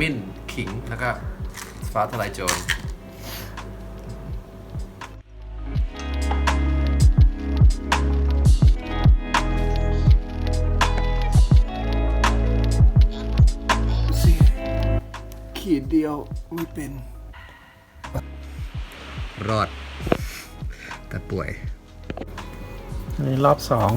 มิ้นขิงแล้วก็ฟ้าทลายโจรสิขีดเดียวไม่เป็น รอด แต่ป่วย นี่รอบสอง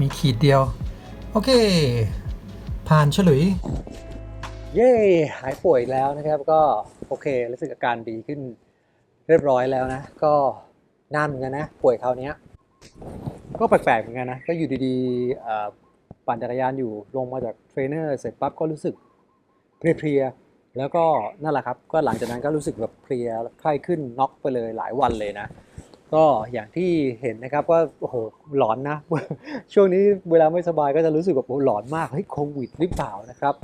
มีขีดเดียว โอเค ผ่านฉลุย เย้หายป่วยแล้วนะครับก็โอเครู้สึกอาการดีขึ้นเรียบร้อยแล้วนะ ก็นานเหมือนกันนะ ป่วยคราวนี้ก็แปลกๆเหมือนกันนะ ก็อยู่ดีๆปั่นจักรยานอยู่ลงมาจากเทรนเนอร์เสร็จปั๊บก็รู้สึกเพลียๆแล้วก็นั่นแหละครับ ก็หลังจากนั้นก็รู้สึกแบบเพลียไข้ขึ้นน็อกไปเลยหลายวันเลยนะ ก็อย่างที่เห็นนะครับว่าโอ้โหหลอนนะ ช่วงนี้เวลาไม่สบายก็จะรู้สึกแบบโอ้หลอนมากเฮ้ยโควิดหรือเปล่านะครับ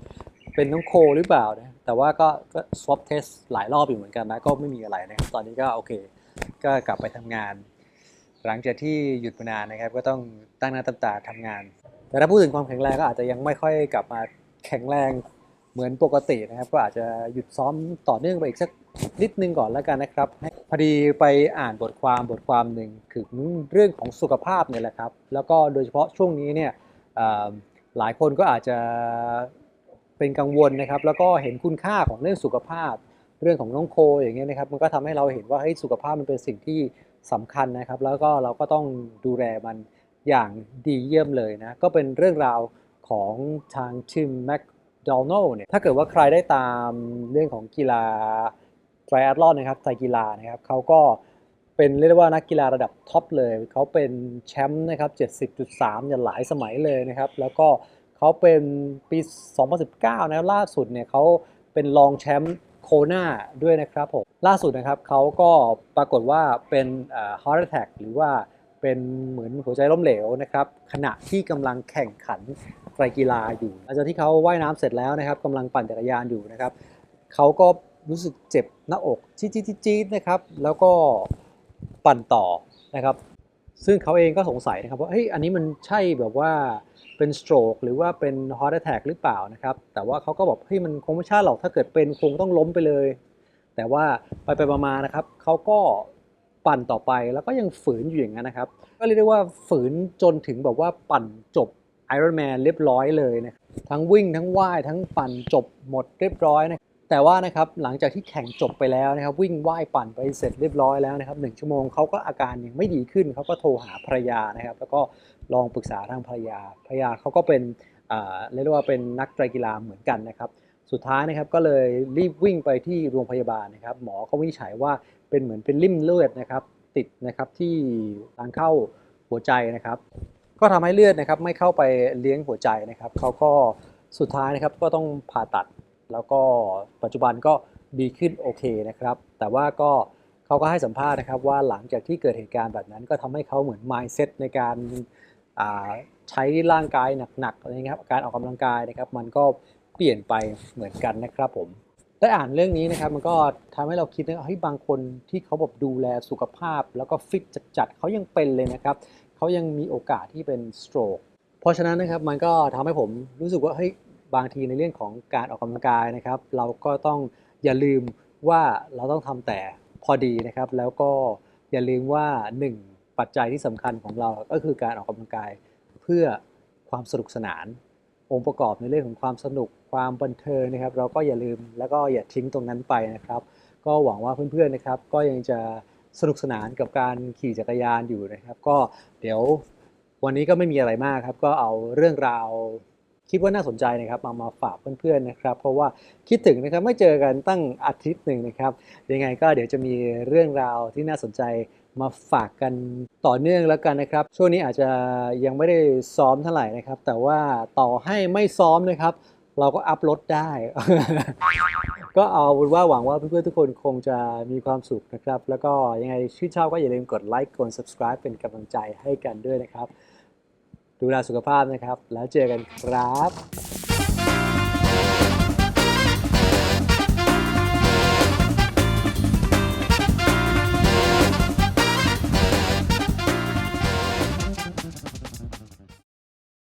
เป็นน้องโคหรือเปล่านะแต่ว่าก็ก็ swab test หลายรอบอยู่เหมือนกันนะก็ไม่มีอะไรนะครับตอนนี้ก็โอเค ก็กลับไปทำงาน หลังจากที่หยุดมานานนะครับ ก็ต้องตั้งหน้าตั้งตาทำงาน แต่ถ้าพูดถึงความแข็งแรงก็อาจจะยังไม่ค่อยกลับมาแข็งแรงเหมือนปกตินะครับ ก็อาจจะหยุดซ้อมต่อเนื่องไปอีกสักนิดนึงก่อนแล้วกันนะครับ ให้ พอดีไปอ่านบทความบทความหนึ่งคือเรื่องของสุขภาพเนี่ยแหละครับ แล้วก็โดยเฉพาะช่วงนี้เนี่ยหลายคนก็อาจจะเป็นกังวลนะครับ แล้วก็เห็นคุณค่าของเรื่องสุขภาพ เรื่องของน้องโคอย่างเงี้ยนะครับ มันก็ทำให้เราเห็นว่าเฮ้ยสุขภาพมันเป็นสิ่งที่สำคัญนะครับ แล้วก็เราก็ต้องดูแลมันอย่างดีเยี่ยมเลยนะ ก็เป็นเรื่องราวของทางทีมแมคโดนัลเนี่ย ถ้าเกิดว่าใครได้ตามเรื่องของกีฬา ไตรแอัลอนนะครับไตรกีฬานะครับเขาก็เป็นเรียกได้ว่านักกีฬาระดับท็อปเลย เขาเป็นแชมป์นะครับ 70.3เนี่ยหลายสมัยเลยนะครับ แล้วก็เขาเป็นปี 2019 นะล่าสุดเนี่ยเขาเป็นรองแชมป์โคนาด้วยนะครับผม ล่าสุดนะครับเขาก็ปรากฏว่าเป็นเอ่อ heart attack หรือว่าเป็นเหมือนหัวใจล้มเหลวนะครับ ขณะที่กำลังแข่งขันไตรกีฬาอยู่หลังจากที่เขาว่ายน้ำเสร็จแล้วนะครับกำลังปั่นจักรยานอยู่นะครับเขาก็ รู้สึกเจ็บหน้าอกจี๊ดๆนะครับ แล้วก็ปั่นต่อนะครับ ซึ่งเขาเองก็สงสัยนะครับว่าเฮ้ยอันนี้มันใช่แบบว่าเป็นสโตรกหรือว่าเป็น heart attack หรือเปล่านะครับ แต่ว่าเขาก็บอกเฮ้ยมันคงไม่ใช่หรอกถ้าเกิดเป็นคงต้องล้มไปเลย แต่ว่าไปไปๆมาๆนะครับเขาก็ปั่นต่อไปแล้วก็ยังฝืนอยู่อย่างนั้นนะครับ ก็เรียกได้ว่าฝืนจนถึงแบบว่าปั่นจบ Ironman เรียบร้อยเลยนะทั้งวิ่งทั้งว่ายทั้งปั่นจบหมดเรียบร้อยนะ แต่ว่านะครับหลังจากที่แข่งจบไปแล้วนะครับ วิ่งว่ายปั่นไปเสร็จเรียบร้อยแล้วนะครับหนึ่งชั่วโมงเขาก็อาการยังไม่ดีขึ้นเขาก็โทรหาภรรยานะครับ แล้วก็ลองปรึกษาทางภรรยาภรรยาเขาก็เป็นเรียกว่าเป็นนักไตรกีฬาเหมือนกันนะครับ สุดท้ายนะครับก็เลยรีบวิ่งไปที่โรงพยาบาลนะครับ หมอก็วินิจฉัยว่าเป็นเหมือนเป็นริ่มเลือดนะครับ ติดนะครับที่ทางเข้าหัวใจนะครับ ก็ทำให้เลือดนะครับไม่เข้าไปเลี้ยงหัวใจนะครับเขาก็สุดท้ายนะครับก็ต้องผ่าตัด แล้วก็ปัจจุบันก็ดีขึ้นโอเคนะครับ แต่ว่าก็เขาก็ให้สัมภาษณ์นะครับว่าหลังจากที่เกิดเหตุการณ์แบบนั้น ก็ทำให้เขาเหมือน mindset ในการใช้ร่างกายหนักๆอะไรเงี้ยครับการออกกำลังกายนะครับ มันก็เปลี่ยนไปเหมือนกันนะครับผมได้อ่านเรื่องนี้นะครับมันก็ทำให้เราคิดนะเฮ้ยบางคนที่เขาแบบดูแลสุขภาพ แล้วก็ฟิตจัดๆเขายังเป็นเลยนะครับเขายังมีโอกาสที่เป็นสโตรกเพราะฉะนั้นนะครับมันก็ทำให้ผมรู้สึกว่าเฮ้ย บางทีในเรื่องของการออกกำลังกายนะครับ เราก็ต้องอย่าลืมว่าเราต้องทำแต่พอดีนะครับ แล้วก็อย่าลืมว่าหนึ่งปัจจัยที่สำคัญของเราก็คือการออกกำลังกายเพื่อความสนุกสนาน องค์ประกอบในเรื่องของความสนุกความบันเทิงนะครับ เราก็อย่าลืมแล้วก็อย่าทิ้งตรงนั้นไปนะครับ ก็หวังว่าเพื่อนๆนะครับ ก็ยังจะสนุกสนานกับการขี่จักรยานอยู่นะครับ ก็เดี๋ยววันนี้ก็ไม่มีอะไรมากครับ ก็เอาเรื่องราว คิดว่าน่าสนใจนะครับมามาฝากเพื่อนๆนะครับ เพราะว่าคิดถึงนะครับไม่เจอกันตั้งอาทิตย์หนึ่งนะครับยังไงก็เดี๋ยวจะมีเรื่องราวที่น่าสนใจมาฝากกันต่อเนื่องแล้วกันนะครับ ช่วงนี้อาจจะยังไม่ได้ซ้อมเท่าไหร่นะครับ แต่ว่าต่อให้ไม่ซ้อมนะครับ เราก็อัพรถได้ ก็เอาเป็นว่าหวังว่าเพื่อนๆทุกคนคงจะมีความสุขนะครับ แล้วก็ยังไงชื่นชอบก็อย่าลืมกดไลค์กด subscribe เป็นกำลังใจให้กันด้วยนะครับ ดูแลสุขภาพนะครับ แล้วเจอกันครับ